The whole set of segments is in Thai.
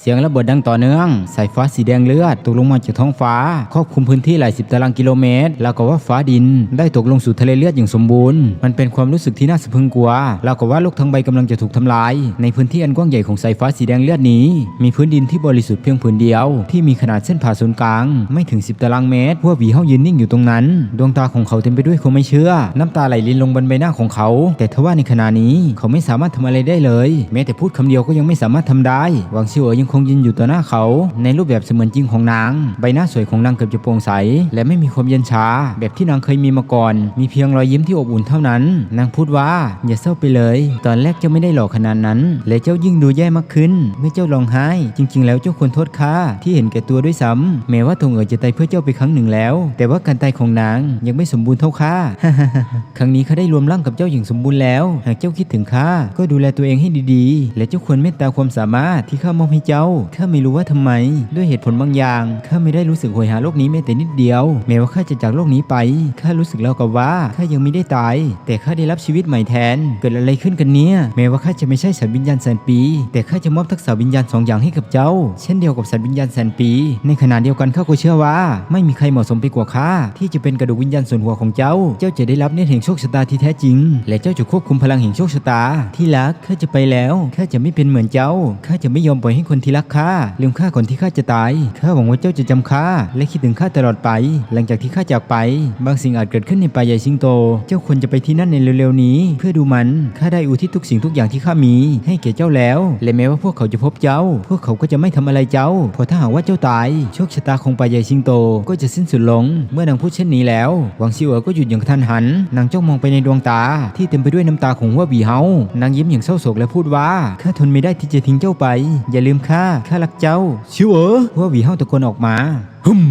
เสียงระเบิดดังต่อเนื่อง สายฟ้าสีแดงเลือดตกลงมาจากท้องฟ้า ครอบคลุมพื้นที่หลายสิบตารางกิโลเมตร แล้วก็ว่าฟ้าดิน ได้ตกลงสู่ทะเลเลือดอย่างสมบูรณ์ มันเป็นความรู้สึกที่น่าสะพึงกลัว แล้วก็ว่าโลกทั้งใบกำลังจะถูกทำลาย ในพื้นที่อันกว้างใหญ่ของสายฟ้าสีแดงเลือดนี้ มีพื้นดินที่บริสุทธิ์เพียงผืนเดียว ที่มีขนาดเส้นผ่าศูนย์กลาง ไม่ถึง10ตารางเมตรพวกวีเฮายืนนิ่งอยู่ตรงนั้น ดวงตาของเขาเต็มไปด้วยความไม่เชื่อ น้ำตาไหลรินลงบนใบหน้าของเขา แต่ทว่าในขณะนี้เขาไม่สามารถทำอะไรได้เลย แม้แต่พูดคำเดียวก็ยังไม่สามารถทำได้ วังชิวเอ๋อยังคงยืนอยู่ต่อหน้าเขา ในรูปแบบเสมือนจริงของนาง ใบหน้าสวยของนางเกือบจะโปร่งใส และไม่มีความเย็นชา แบบที่นางเคยมีมาก่อน มีเพียงรอยยิ้มที่อบอุ่นเท่านั้น นางพูดว่าอย่าเศร้าไปเลย ตอนแรกเจ้าไม่ได้หล่อขนาดนั้น และเจ้ายิ่งดูแย่มากขึ้น เมื่อเจ้าร้องไห้ จริง ๆ แล้วเจ้าควรโทษข้าที่เห็นแก่ตัวด้วยซ้ำแม้ว่าทงเอ๋อจะตายเพื่อเจ้าไปครั้งหนึ่งแล้ว แต่ว่าการตายของนางยังไม่สมบูรณ์เท่าข้าครั้งนี้ข้าได้รวมร่างกับเจ้าอย่างสมบูรณ์แล้ว หากเจ้าคิดถึงข้าก็ดูแลตัวเองให้ดีๆ และเจ้าควรเมตตาความสามารถที่ข้ามอบให้เจ้าข้าไม่รู้ว่าทำไม ด้วยเหตุผลบางอย่างข้าไม่ได้รู้สึกโหยหาโลกนี้แม้แต่นิดเดียว แม้ว่าข้าจะจากโลกนี้ไปข้ารู้สึกแล้วกับว่าข้ายังไม่ได้ตาย แต่ข้าได้รับชีวิตใหม่แทน เกิดอะไรขึ้นกันเนี่ยแม้ว่าข้าจะไม่ใช่สัตว์วิญญาณแสนปี แต่ข้าจะมอบทักษะวิญญาณสองอย่างให้กับเจ้า เช่นเดียวกับสัตว์วิญญาณแสนปี ในขณะเดียวกันข้าก็เชื่อว่า ไม่มีใครเหมาะสมไปกว่าข้าที่จะเป็นกระดูกวิญญาณส่วนหัวของเจ้า เจ้าจะได้รับเนตรแห่งโชคชะตาที่แท้จริง และเจ้าจะควบคุมพลังแห่งโชคชะตา ที่รักข้าจะไปแล้วข้าจะไม่เป็นเหมือนเจ้าข้าจะไม่ยอมปล่อยให้คนที่รักข้าลืมข้าก่อนที่ข้าจะตายข้าหวังว่าเจ้าจะจำข้าและคิดถึงข้าตลอดไป หลังจากที่ข้าจากไป บางสิ่งอาจเกิดขึ้นในป่าใหญ่สิงโต เจ้าควรจะไปที่นั่นในเร็วๆนี้ เพื่อดูมันข้าได้อุทิศทุกสิ่งทุกอย่างที่ข้ามี ให้แก่เจ้าแล้ว และแม้ว่าพวกเขาจะพบเจ้า พวกเขาก็จะไม่ทำอะไรเจ้าเพราะถ้าหากว่าเจ้าตายโชคชะตาของป่าใหญ่สิงโตก็จะสิ้นสุดลง เมื่อนางพูดเช่นนี้แล้วหวังซิวเอ๋อก็หยุดอย่างทันหัน นางจ้องมองไปในดวงตา ที่เต็มไปด้วยน้ำตาของหัวบีเฮานางยิ้มอย่างเศร้าโศกและพูดว่าข้าทนไม่ได้ที่จะทิ้งเจ้าไป อย่าลืมข้าข้ารักเจ้าชิวเอ๋อหัวบีเฮาตะโกนออกมาฮึม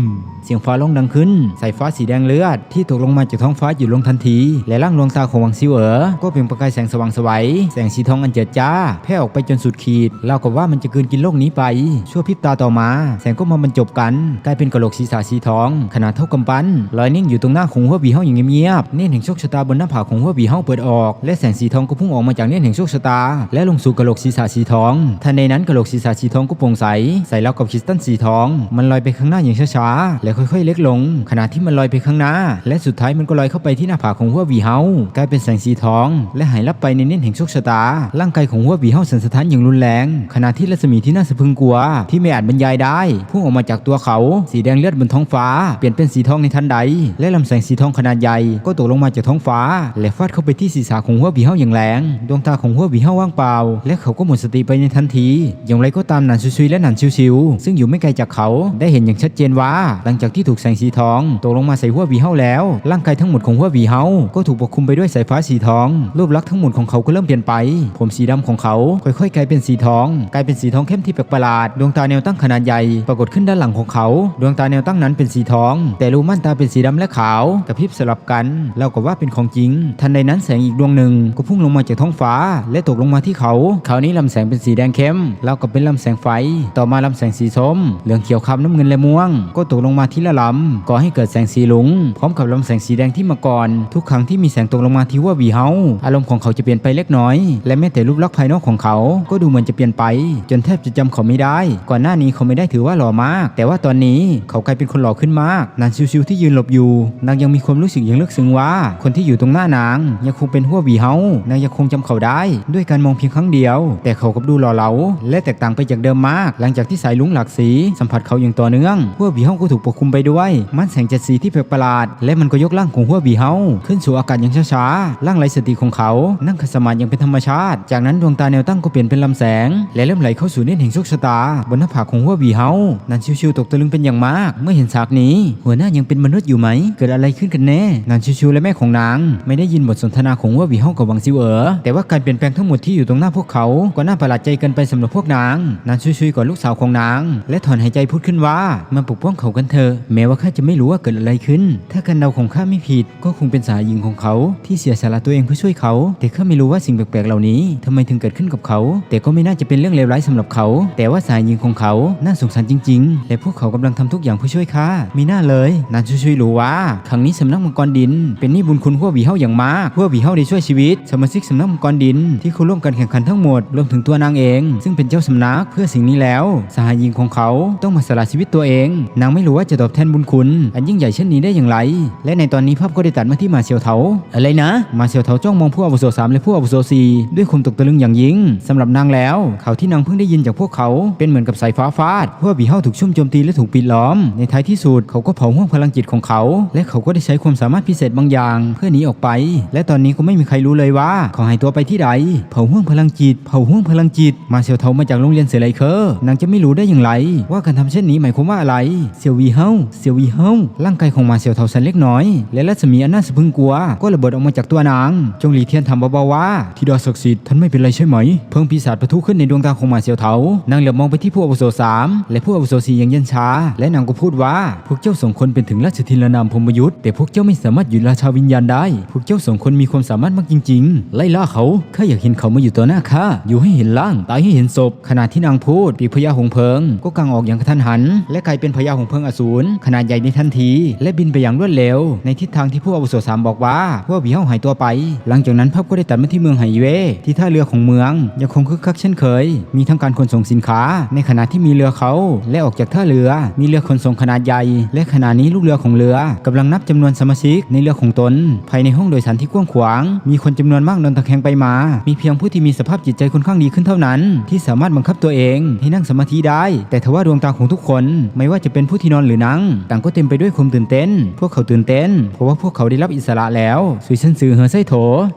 เสียงฟ้าร้องดังขึ้น สายฟ้าสีแดงเลือดที่ตกลงมาจากท้องฟ้าหยุดลงทันที และร่างดวงตาของวังซิวเอ๋อก็เป็นประกายแสงสว่างสวัยแสงสีทองอันเจิดจ้าแผ่ออกไปจนสุดขีดเรากับว่ามันจะกืนกินโลกนี้ไป ชั่วพริบตาต่อมา แสงก็มาบรรจบกันกลายเป็นกระโหลกศีรษะสีทอง ขนาดเท่ากำปั้นลอยนิ่งอยู่ตรงหน้าของหัวบีเฮาอย่างเงียบๆเนตรแห่งโชคชะตาบนหน้าผากของหัวบีเฮาเปิดออก และแสงสีทองก็พุ่งออกมาจากเนตรแห่งโชคชะตา และลงสู่กระโหลกศีรษะสีทองทันใดนั้นกระโหลกศีรษะสีทองก็โปร่งใสใส่แล้วกับคริสตัลสีทอง มันลอยไปข้างหน้าอย่างช้าๆและค่อยๆ เล็กลง ขณะที่มันลอยไปข้างหน้า และสุดท้ายมันก็ลอยเข้าไปที่หน้าผากของหัวบีเฮากลายเป็นแสงสีทอง และหายลับไปในเน้นแห่งโชคชะตา ร่างกายของหัวบีเฮาสั่นสะท้านอย่างรุนแรง ขณะที่รัศมีที่น่าสะพึงกลัว ที่ไม่อาจบรรยายได้พุ่งออกมาจากตัวเขา สีแดงเลือดบนท้องฟ้า เปลี่ยนเป็นสีทองในทันใด และลำแสงสีทองขนาดใหญ่ก็ตกลงมาจากท้องฟ้า และฟาดเข้าไปที่ศีรษะของหัวบีเฮาอย่างแรงดวงตาของหัวบีเฮาว่างเปล่า และเขาก็หมดสติไปในทันที อย่างไรก็ตามหนันซุยๆและหนันชิวๆซึ่งอยู่ไม่ไกลจากเขาได้เห็นอย่างชัดเจนว่าหลังจากที่ถูกแสงสีทองตกลงมาใส่หัวบีเฮาแล้ว ร่างกายทั้งหมดของหัวบีเฮาก็ถูกปกคลุมไปด้วยสายฟ้าสีทอง รูปลักษณ์ทั้งหมดของเขาก็เริ่มเปลี่ยนไป ผมสีดำของเขาค่อยๆ กลายเป็นสีทอง กลายเป็นสีทองเข้มที่แปลกประหลาด ดวงตาแนวตั้งขนาดใหญ่ปรากฏขึ้นด้านหลังของเขา ดวงตาแนวตั้งนั้นเป็นสีทอง แต่รูม่านตาเป็นสีดำและขาวกระพริบสลับกันแล้วกับว่าเป็นของจริง ทันใดนั้นแสงอีกดวงหนึ่งก็พุ่งลงมาจากท้องฟ้า และตกลงมาที่เขาคราวนี้ลำแสงเป็นสีแดงเข้มแล้วก็เป็นลำแสงไฟ ต่อมาลำแสงสีส้ม เหลืองเขียวคำน้ำเงินและม่วง ก็ตกลงมาทีละลำก่อให้เกิดแสงสีหลุงพร้อมกับลำแสงสีแดงที่มาก่อน ทุกครั้งที่มีแสงตกลงมาที่ว่าวีเฮาอารมณ์ของเขาจะเปลี่ยนไปเล็กน้อย และแม้แต่รูปลักษณ์ภายนอกของเขา ก็ดูเหมือนจะเปลี่ยนไป จนแทบจะจำเขาไม่ได้ ก่อนหน้านี้เขาไม่ได้ถือว่าหล่อมาก แต่ว่าตอนนี้เขากลายเป็นคนหล่อขึ้นมากนางชิวๆที่ยืนหลบอยู่ นางยังมีความรู้สึกอย่างลึกซึ้งว่า คนที่อยู่ตรงหน้านาง ยังคงเป็นหัววีเฮานางยังคงจำเขาได้ ด้วยการมองเพียงครั้งเดียว แต่เขากับดูหล่อเหลาและแตกต่างไปจากเดิมมาก หลังจากที่สายลุงหลากสีสัมผัสเขาอย่างต่อเนื่องหัววีเฮาก็ถูกปกคุมไปด้วย มันแสงเจ็ดสีที่แปลกประหลาด และมันก็ยกร่างของหัววีเฮาขึ้นสู่อากาศอย่างช้าๆร่างไร้สติของเขา นั่งขัดสมาธิอย่างเป็นธรรมชาติ จากนั้นดวงตาแนวตั้งก็เปลี่ยนเป็นลำแสง และเริ่มไหลเข้าสู่เนตรแห่งโชคชะตา บนหน้าผากของหัววีเฮานันชิวๆตกตะลึงเป็นอย่างมาก เมื่อเห็นฉากนี้ หัวหน้ายังเป็นมนุษย์อยู่ไหม เกิดอะไรขึ้นกันแน่นันชิวๆและแม่ของนาง ไม่ได้ยินบทสนทนาของหัววีเฮากับวังซิวเอ๋อแต่ว่าการเปลี่ยนแปลงทั้งหมดที่อยู่ตรงหน้าพวกเขาก็น่าประหลาดใจเกินไปสำหรับพวกนางนันชิวๆกอดลูกสาวของนาง และถอนหายใจพูดขึ้นว่ามาปกป้องเขากันเถอะอะแม้ว่าข้าจะไม่รู้ว่าเกิดอะไรขึ้น ถ้าการเดาของข้าไม่ผิด ก็คงเป็นสายหญิงของเขา ที่เสียสละตัวเองเพื่อช่วยเขา แต่ข้าไม่รู้ว่าสิ่งแปลกๆเหล่านี้ทำไมถึงเกิดขึ้นกับเขา แต่ก็ไม่น่าจะเป็นเรื่องเลวร้ายสำหรับเขา แต่ว่าสายหญิงของเขาน่าสงสารจริง ๆ และพวกเขากำลังทำทุกอย่างเพื่อช่วยข้ามีหน้าเลยนานช่วยๆรู้ว่าครั้งนี้สำนักมังกรดิน เป็นหนี่บุญคุณหัววีเฮาอย่างมากหัววีเฮาได้ช่วยชีวิต สมาชิกสำนักมังกรดิน ที่เขาร่วมกันแข่งขันทั้งหมดรวมถึงตัวนางเอง ซึ่งเป็นเจ้าสำนักเพื่อสิ่งนี้แล้ว สหายหญิงของเขาต้องมาสละชีวิตตัวเอง นางไม่รู้ว่าจะตอบแทนบุญคุณ อันยิ่งใหญ่เช่นนี้ได้อย่างไร และในตอนนี้ภาพก็ได้ตัดมาที่มาเซียวเถาอะไรนะ มาเซียวเถาจ้องมองผู้อาวุโสสามและผู้อาวุโสสี่ด้วยความตกตะลึงอย่างยิ่งสำหรับนางแล้วข่าวที่นางเพิ่งได้ยินจากพวกเขาเป็นเหมือนกับสายฟ้าฟาดพวกบีเฮาถูกชุ่มโจมตีและถูกปิดล้อม ในท้ายที่สุดเขาก็เผาห้วงพลังจิตของเขา และเขาก็ได้ใช้ความสามารถพิเศษบางอย่าง เพื่อหนีออกไป และตอนนี้ก็ไม่มีใครรู้เลยว่าเขาหายตัวไปที่ใดเผาห้วงพลังจิต เผาห้วงพลังจิต มาเซียวเถามาจากโรงเรียนเสไลเคอร์นางจะไม่รู้ได้อย่างไร ว่าการทำเช่นนี้หมายความว่าอะไร เซียววีเฮาเซียวีเฮาร่างกายของมาเซียวเถาสันเล็กน้อย และรัศมีอันน่าสะพึงกลัว ก็ระเบิดออกมาจากตัวนาง จงหลีเทียนทำเบาๆว่าธิดาศักดิ์สิทธิ์ท่านไม่เป็นไรใช่ไหม เพิ่งปีศาจประทุขึ้นในดวงตาของมาเซียวเถานางเหลือบมองไปที่ผู้อาวุโสสามและผู้อาวุโสสี่อย่างเย็นชา และนางก็พูดว่าพวกเจ้าสองคนเป็นถึงราชธินนามพมยุทธ์แต่พวกเจ้าไม่สามารถหยุดราชาวิญญาณได้ พวกเจ้าสองคนมีความสามารถมากจริง ๆ ไล่ล่าเขาข้าอยากเห็นเขามาอยู่ต่อหน้าข้าอยู่ให้เห็นร่างตายให้เห็นศพขณะที่นางพูดปีพญาหงเพิง ก็กางออกอย่างกระทันหัน และกลายเป็นพญาหงเพิงอสูขนาดใหญ่ในทันที และบินไปอย่างรวดเร็ว ในทิศทางที่ผู้อาวุโสสามบอกว่าว่าหวีเฮาหายตัวไป หลังจากนั้นภาพก็ได้ตัดมาที่เมืองไหเว่ที่ท่าเรือของเมือง ยังคงคึกคักเช่นเคย มีทั้งการขนส่งสินค้า ในขณะที่มีเรือเขา และออกจากท่าเรือ มีเรือขนส่งขนาดใหญ่ และขณะนี้ลูกเรือของเรือกำลังนับจำนวนสมาชิกในเรือของตน ภายในห้องโดยสารที่กว้างขวาง มีคนจำนวนมากนอนตะแคงไปมา มีเพียงผู้ที่มีสภาพจิตใจค่อนข้างดีขึ้นเท่านั้น ที่สามารถบังคับตัวเองให้นั่งสมาธิได้ แต่ทว่าดวงตาของทุกคน ไม่ว่าจะเป็นผู้ที่นอนหรือนั่งต่างก็เต็มไปด้วยความตื่นเต้น พวกเขาตื่นเต้น เพราะว่าพวกเขาได้รับอิสระแล้วสุยเซนซือเฮอไซโถ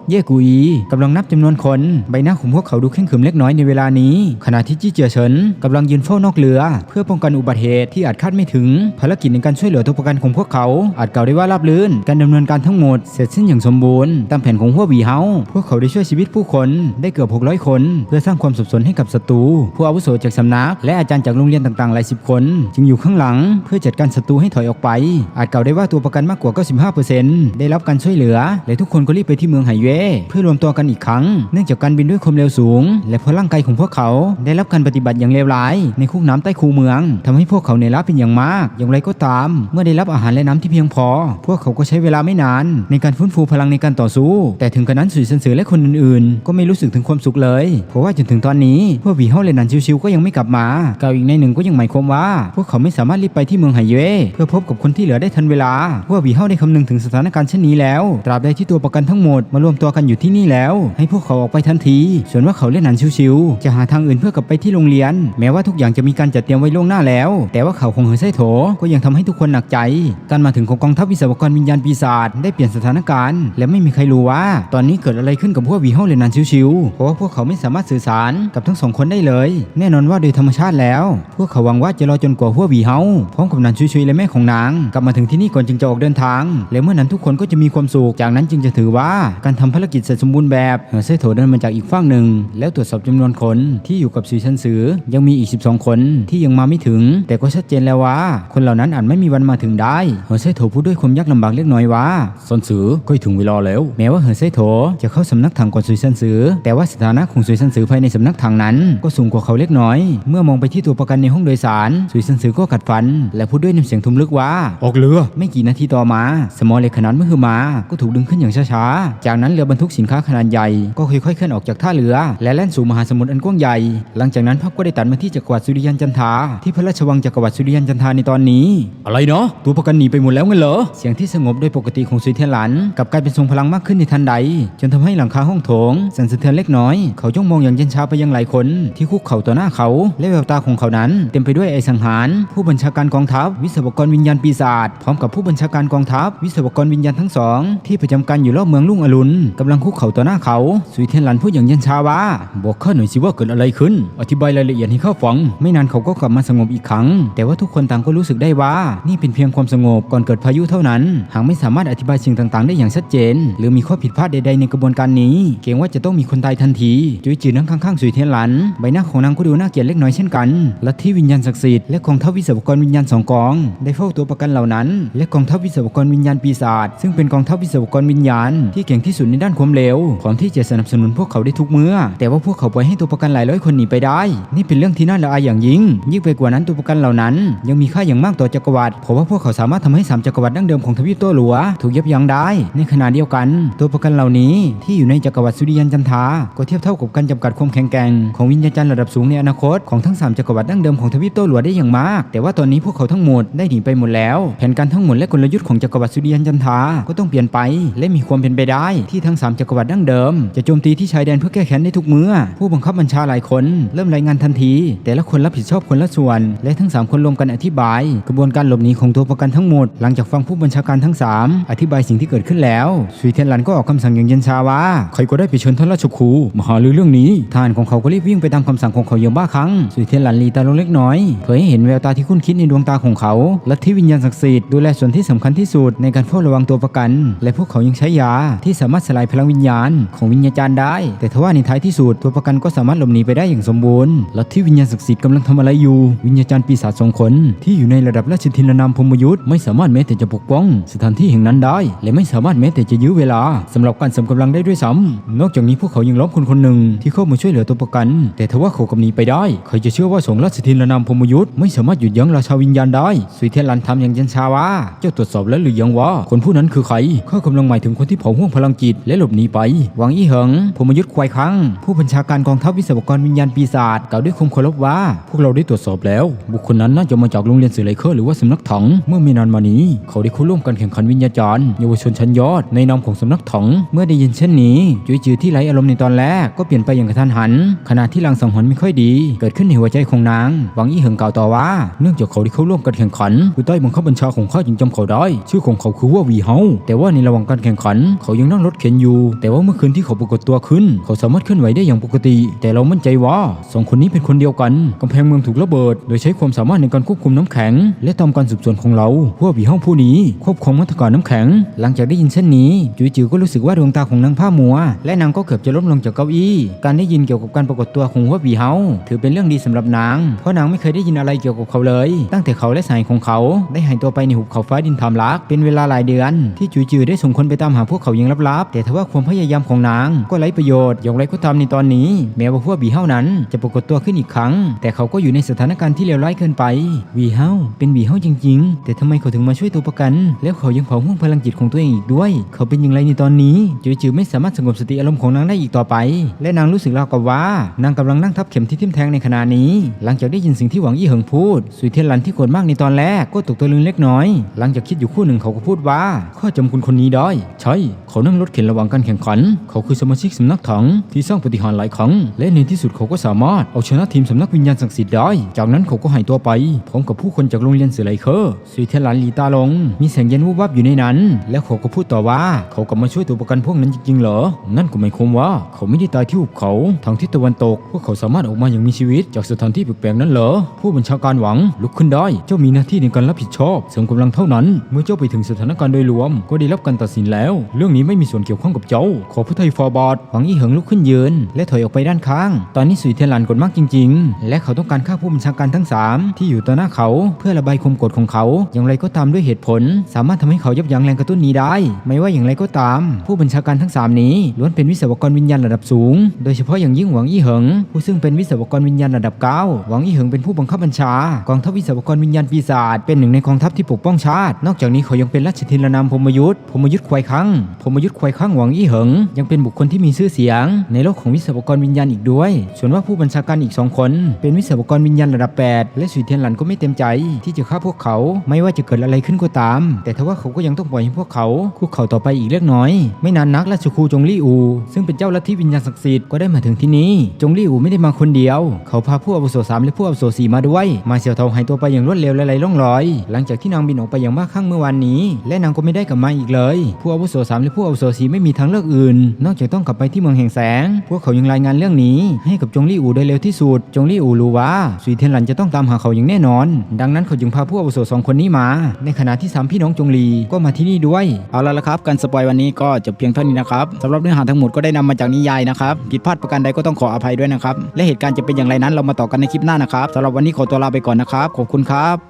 เย่กุอีกำลังนับจำนวนคน ใบหน้าของพวกเขาดูเคร่งขรึมเล็กน้อยในเวลานี้ ขณะที่จี้เจียเฉินกำลังยืนเฝ้านอกเรือ เพื่อป้องกันอุบัติเหตุที่อาจคาดไม่ถึง ภารกิจในการช่วยเหลือตัวประกันของพวกเขา อาจกล่าวได้ว่าราบรื่น การดำเนินการทั้งหมดเสร็จสิ้นอย่างสมบูรณ์ตามแผนของหัววีเฮาพวกเขาได้ช่วยชีวิตผู้คนได้เกือบ600 คน เพื่อสร้างความสับสนให้กับศัตรูผู้อาวุโสจากสำนักและอาจารย์จากโรงเรียนต่างๆหลายสิบคน จึงอยู่ข้างหลังเพื่อจัดการศัตรูให้ถอยออกไป อาจกล่าวได้ว่าตัวประกันมากกว่า 95%ได้รับการช่วยเหลือ และทุกคนก็รีบไปที่เมืองไหเว่เพื่อรวมตัวกันอีกครั้ง เนื่องจากการบินด้วยความเร็วสูง และเพราะร่างกายของพวกเขาได้รับการปฏิบัติอย่างเลวร้าย ในคุกน้ำใต้คูเมืองทำให้พวกเขาเหนื่อยล้าเป็นอย่างมาก อย่างไรก็ตาม เมื่อได้รับอาหารและน้ำที่เพียงพอ พวกเขาก็ใช้เวลาไม่นาน ในการฟื้นฟูพลังในการต่อสู้ แต่ถึงกระนั้นสุยเซนสือและคนอื่นๆ ก็ไม่รู้สึกถึงความสุขเลย เพราะว่าจนถึงตอนนี้พวกวีเฮาเลนันชิวๆก็ยังไม่กลับมากล่าวอีกในหนึ่งก็ยังหมายความว่า พวกเขาไม่สามารถรีบไปที่เมืองไหเย่เพื่อพบกับคนที่เหลือได้ทันเวลาพวกหวีเฮาได้คำนึงถึงสถานการณ์เช่นนี้แล้ว ตราบใดที่ตัวประกันทั้งหมดมารวมตัวกันอยู่ที่นี่แล้ว ให้พวกเขาออกไปทันที ส่วนว่าเขาเล่นหนันชิวๆจะหาทางอื่นเพื่อกลับไปที่โรงเรียน แม้ว่าทุกอย่างจะมีการจัดเตรียมไว้ล่วงหน้าแล้ว แต่ว่าเขาของเฮอไซโถก็ยังทำให้ทุกคนหนักใจ การมาถึงของกองทัพวิศวกรวิญญาณปีศาจได้เปลี่ยนสถานการณ์ และไม่มีใครรู้ว่า ตอนนี้เกิดอะไรขึ้นกับพวกวีเฮาเลนนันชิวๆเพราะว่าพวกเขาไม่สามารถสื่อสารกับทั้งสองคนได้เลย แน่นอนว่าโดยธรรมชาติแล้ว พวกเขาหวังว่าจะรอจนกว่าพวกวีเฮาพร้อมกับนันชิวๆและแม่ของนาง กลับมาถึงที่นี่ก่อนจึงจะออกเดินทาง และเมื่อนั้นทุกคนก็จะมีความสุข จากนั้นจึงจะถือว่าการทำภารกิจเสร็จสมบูรณ์แบบเฮอไซโถเดินมาจากอีกฝั่งหนึ่ง แล้วตรวจสอบจำนวนคนที่อยู่กับสุยชันสือ ยังมีอีก 12 คนที่ยังมาไม่ถึง แต่ก็ชัดเจนแล้วว่า คนเหล่านั้นอาจไม่มีวันมาถึงได้เฮอไซโถพูดด้วยความยากลำบากเล็กน้อยว่าซันสือก็ถึงเวลาแล้ว แม้ว่าเฮอไซโถจะเข้าสำนักถังก่อนสุยชันสือ แต่ว่าสถานะของสุยชันสือภายในสำนักถังนั้น ก็สูงกว่าเขาเล็กน้อย เมื่อมองไปที่ตัวประกันในห้องโดยสารสุยชันสือก็กัดฟัน และพูดด้วยน้ำเสียงทุ้มลึกว่า ออกเรือ ไม่กี่นาทีต่อมา สมอเหล็กขนาดมือมา ก็ถูกดึงขึ้นอย่างช้าๆ จากนั้นเรือบรรทุกสินค้าขนาดใหญ่ ก็ค่อยๆเคลื่อนออกจากท่าเรือ และแล่นสู่มหาสมุทรอันกว้างใหญ่ หลังจากนั้นภาพก็ได้ตัดมาที่จักรวรรดิสุริยันจันทราที่พระราชวังจักรวรรดิสุริยันจันทราในตอนนี้ อะไรเนาะตัวประกันหนีไปหมดแล้วงั้นเหรอ เสียงที่สงบโดยปกติของสุยเทียนหลันกลับกลายเป็นทรงพลังมากขึ้นในทันใด จนทำให้หลังคาห้องโถงสั่นสะเทือนเล็กน้อย เขาจ้องมองอย่างเย็นชาไปยังหลายคน ที่คุกเข่าต่อหน้าเขา และแววตาของเขานั้น เต็มไปด้วยไอสังหาร ผู้บัญชาการกองทัพวิศวกรวิญญาณปีศาจพร้อมกับผู้บัญชาการกองทัพ วิศวกรวิญญาณทั้งสองที่ประจำการอยู่รอบเมืองลุ่งอรุณกำลังคุกเข่าต่อหน้าเขา สุยเทียนหลันพูดอย่างเย็นชาว่าบอกข้าหน่อยสิว่าเกิดอะไรขึ้น อธิบายรายละเอียดให้ข้าฟัง ไม่นานเขาก็กลับมาสงบอีกครั้ง แต่ว่าทุกคนต่างก็รู้สึกได้ว่า นี่เป็นเพียงความสงบก่อนเกิดพายุเท่านั้น หากไม่สามารถอธิบายสิ่งต่างๆ ได้อย่างชัดเจน หรือมีข้อผิดพลาดใดๆในกระบวนการนี้ เกรงว่าจะต้องมีคนตายทันทีจุยจือนั่งข้างๆสุยเทียนหลันใบหน้าของนางก็ดูน่าเกลียดเล็กน้อยเช่นกันลัทธิวิญญาณศักดิ์สิทธิ์และกองทัพวิศวกรวิญญาณสองกององ ได้เฝ้าตัวประกันเหล่านั้น และกองทัพวิศวกรวิญญาณปีศาจซึ่งเป็นกองทัพวิศวกรวิญญาณที่เก่งที่สุดในด้านความเร็วพร้อมที่จะสนับสนุนพวกเขาได้ทุกเมื่อ แต่ว่าพวกเขาปล่อยให้ตัวประกันหลายร้อยคนหนีไปได้ นี่เป็นเรื่องที่น่าละอายอย่างยิ่ง ยิ่งไปกว่านั้นตัวประกันเหล่านั้น ยังมีค่าอย่างมากต่อจักรวรรดิเพราะว่าพวกเขาสามารถทำให้สามจักรวรรดิดั้งเดิมของทวีปโต้หลัว ถูกยับยั้งได้ ในขณะเดียวกัน ตัวประกันเหล่านี้ที่อยู่ในจักรวรรดิสุริยันจันทาก็เทียบเท่ากับการจำกัดความแข็งแกร่งของวิญญาณระดับสูงในอนาคตของทั้งสามจักรวรรดิดั้งเดิมของทวีปโตหลัวได้อย่างมาก แต่ว่าตอนนี้พวกเขาทั้งหมดได้หนีไปหมดแล้ว แผนการทั้งหมดและกลยุทธ์ของจักรวรรดิสุริยันจันทาก็ต้องเปลี่ยนไป และมีความเป็นไปได้ที่ทั้งสามจักรวรรดิดั้งเดิม จะโจมตีที่ชายแดนเพื่อแก้แค้นได้ทุกเมื่อ ผู้บังคับบัญชาหลายคน เริ่มรายงานทันที แต่ละคนรับผิดชอบคนละส่วน และทั้งสามคนรวมกันอธิบาย กระบวนการหลบหนีของตัวประกันทั้งหมด หลังจากฟังผู้บัญชาการทั้งสามอธิบายสิ่งที่เกิดขึ้นแล้วสุยเทียนหลันก็ออกคำสั่งอย่างเย็นชาว่าใครก็ได้ไปชิญท่านราชครูมาหารือเรื่องนี้ทหารของเขาก็รีบวิ่งไปตามคำสั่งของเขาอย่างบ้าคลั่งสุยเทียนหลันลีตาลงเล็กน้อยเผยให้เห็นแววตาที่คุ้นคิดในดวงตาของเขา ลัทธิวิญญาณศักดิ์สิทธิ์ดูแลส่วนที่สำคัญที่สุดในการเฝ้าระวังตัวประกัน และพวกเขายังใช้ยาที่สามารถสลายพลังวิญญาณของวิญญาจารย์ได้ แต่ทว่าในท้ายที่สุดตัวประกันก็สามารถหลบหนีไปได้อย่างสมบูรณ์ลัทธิวิญญาณศักดิ์สิทธิ์กำลังทำอะไรอยู่ วิญญาจารย์ปีศาจสองคน ที่อยู่ในระดับราชทินนามพมยุทธ์ไม่สามารถแม้แต่จะปกป้อง สถานที่แห่งนั้นได้ และไม่สามารถแม้แต่จะยื้อเวลาสำหรับการเสริมกำลังได้ด้วยซ้ำนอกจากนี้พวกเขายังล้อมคนคนหนึ่งที่เข้ามาช่วยเหลือตัวประกัน แต่ทว่าเขากำหนีไปได้ใครจะเชื่อว่าสงราชทินนามพมยุทธ์ไม่สามารถหยุดยั้งราชาวิญญาณได้สุยเทียนลันทำอย่างยันชาว่าเจ้าตรวจสอบแล้วหรือยังว่าคนผู้นั้นคือใครข้ากำลังหมายถึงคนที่เผาห่วงพลังจิตและหลบหนีไปหวังอี้เหิงพรหมยุทธ์ควายครั้งผู้บัญชาการกองทัพวิศวกรวิญญาณปีศาจกล่าวด้วยความเคารพว่า พวกเราได้ตรวจสอบแล้ว บุคคลนั้นน่าจะมาจากโรงเรียนสื่อไลเคอร์หรือว่าสำนักถังเมื่อไม่นานมานี้ เขาได้เข้าร่วมการแข่งขันวิญญาจารเยาวชนชั้นยอดในนามของสำนักถังเมื่อได้ยินเช่นนี้จุยจือที่ไร้อารมณ์ในตอนแรกก็เปลี่ยนไปอย่างกระทันหัน ขณะที่ลางสังหรณ์ไม่ค่อยดี เกิดขึ้นในหัวใจของนางหวังอี้เหิงกล่าวต่อว่าเนื่องจากเขาได้เข้าร่วมการแข่งขันผู้ใต้บังคับบัญชาของข้าจึงจำเขาได้ ชื่อของเขาคือว่าวีเฮาแต่ว่าในระหว่างการแข่งขัน เขายังนั่งรถเข็นอยู่ แต่ว่าเมื่อคืนที่เขาปรากฏตัวขึ้น เขาสามารถเคลื่อนไหวได้อย่างปกติ แต่เรามั่นใจว่าสองคนนี้เป็นคนเดียวกันกำแพงเมืองถูกระเบิด โดยใช้ความสามารถในการควบคุมน้ำแข็ง และตามการสืบสวนของเราพวกวีเฮาผู้นี้ควบคุมมาตรการน้ำแข็ง หลังจากได้ยินเช่นนี้จุยจิ๋วก็รู้สึกว่าดวงตาของนางผ้ามัว และนางก็เกือบจะล้มลงจากเก้าอี้การได้ยินเกี่ยวกับการปรากฏตัวของหัววีเฮาถือเป็นเรื่องดีสำหรับนาง เพราะนางไม่เคยได้ยินอะไรเกี่ยวกับเขาเลย ตั้งแต่เขาและสายของเขาได้หายตัวไปในหุบเขาฟ้าดินทามลักเป็นเวลาหลายเดือน ที่จุยจือได้ส่งคนไปตามหาพวกเขาอย่างลับๆ แต่ทว่าความพยายามของนางก็ไร้ประโยชน์อย่างไรก็ตามในตอนนี้ แม้ว่าพวกวีเฮานั้นจะปรากฏตัวขึ้นอีกครั้ง แต่เขาก็อยู่ในสถานการณ์ที่เลวร้ายเกินไปวีเฮาเป็นวีเฮาจริง ๆ แต่ทำไมเขาถึงมาช่วยตัวประกัน แล้วเขายังเผาห่วงพลังจิตของตัวเองอีกด้วย เขาเป็นอย่างไรในตอนนี้จุยจือไม่สามารถสงบสติอารมณ์ของนางได้อีกต่อไป และนางรู้สึกราวกับว่านางกำลังนั่งทับเข็มที่ทิ่มแทงในขณะนี้ หลังจากได้ยินสิ่งที่หวังอี้เหิงพูด สุยเทียนหลันที่โกรธมากในตอนแรกก็ตกตะลึงเล็กน้อย หลังจากคิดอยู่คู่หนึ่งเขาก็พูดว่า ข้าจำคุณคนนี้ได้ใช่เขานั่งรถเข็นระหว่างการแข่งขัน เขาคือสมาชิกสำนักถังที่สร้างปฏิหารหลายครั้ง และในที่สุดเขาก็สามารถเอาชนะทีมสำนักวิญญาณศักดิ์สิทธิ์ได้ จากนั้นเขาก็หายตัวไปพร้อมกับผู้คนจากโรงเรียนเสือไลเคอร์สุยเทลันลีตาลง มีแสงเย็นวูบวับอยู่ในนั้น แล้วเขาก็พูดต่อว่า เขากลับมาช่วยตัวประกันพวกนั้นจริงๆเหรอ นั่นก็หมายความว่า เขาไม่ได้ตายที่หุบเขาทางทิศตะวันตกพวกเขาสามารถออกมาอย่างมีชีวิต จากสถานที่แปลกๆนั้นเหรอผู้บัญชาการหวังลุกขึ้นได้เจ้ามีหน้าที่ในการรับผิดชอบเสริมกำลังเท่านั้น เมื่อเจ้าไปถึงสถานการณ์โดยรวม ก็ได้รับการตัดสินแล้ว เรื่องนี้ไม่มีส่วนเกี่ยวข้องกับเจ้า ขอพระไทยฟอร์บอดหวังอี้เหิงลุกขึ้นยืน และถอยออกไปด้านข้าง ตอนนี้สุยเทียนหลันกดมากจริง ๆ และเขาต้องการฆ่าผู้บัญชาการทั้งสามที่อยู่ต่อหน้าเขาเพื่อระบายความโกรธของเขา อย่างไรก็ตามด้วยเหตุผล สามารถทำให้เขายับยั้งแรงกระตุ้นนี้ได้ ไม่ว่าอย่างไรก็ตาม ผู้บัญชาการทั้งสามนี้ล้วนเป็นวิศวกรวิญญาณระดับสูง โดยเฉพาะอย่างยิ่งหวังอี้เหิงผู้ซึ่งเป็นวิศวกรวิญญาณระดับเก้าหวังอี้เหิงเป็นผู้บังคับบัญชากองทัพวิศวกรวิญญาณปีศาจเป็นหนึ่งในกองทัพที่ปกป้องชาติ นอกจากนี้เขายังเป็นราชทินนามพมยุทธ์พมยุทธ์ควายคังพมยุทธ์ควายคังหวังอี้เหิง ยังเป็นบุคคลที่มีชื่อเสียง ในโลกของวิศวกรวิญญาณอีกด้วย ส่วนว่าผู้บัญชาการอีกสองคน เป็นวิศวกรวิญญาณระดับ 8 และสุยเทียนหลันก็ไม่เต็มใจ ที่จะฆ่าพวกเขาไม่ว่าจะเกิดอะไรขึ้นก็ตาม แต่ทว่าเขาก็ยังต้องปล่อยให้พวกเขาคุกเข่าต่อไปอีกเล็กน้อย ไม่นานนักราชครูจงลี่อู ซึ่งเป็นเจ้าลัทธิวิญญาณศักดิ์สิทธิ์ก็ได้มาถึงที่นี้จงลี่อูไม่ได้มาคนเดียว เขาพาผู้อาวุโสสามและผู้อาวุโสสี่มาด้วย มาเสี่ยวเทาหายตัวไปอย่างรวดเร็วและไร้ร่องรอย หลังจากที่นางบินออกไปอย่างบ้าคลั่งเมื่อวานนี้ และนางก็ไม่ได้กลับมาอีกเลย ผู้อาวุโสสามและผู้อาวุโสสี่ไม่มีทางเลือกอื่น นอกจากต้องกลับไปที่เมืองแห่งแสง พวกเขายังรายงานเรื่องนี้ ให้กับจงลี่อูโดยเร็วที่สุด จงลี่อูรู้ว่าสุยเทียนหลันจะต้องตามหาเขาอย่างแน่นอน ดังนั้นเขาจึงพาผู้อาวุโสสองคนนี้มา ในขณะที่สามพี่น้องจงลีก็มาที่นี่ด้วย เอาละละครับ การสปอยวันนี้ก็จบเพียงเท่านี้นะครับสำหรับเนื้อหาทั้งหมดก็ได้นำมาจากนิยายนะครับผิดพลาดประการใดก็ต้องขออภัยด้วยนะครับและเหตุการณ์จะเป็นอย่างไรนั้นเรามาต่อกันในคลิปหน้านะครับสำหรับวันนี้ขอตัวลาไปก่อนนะครับขอบคุณครับ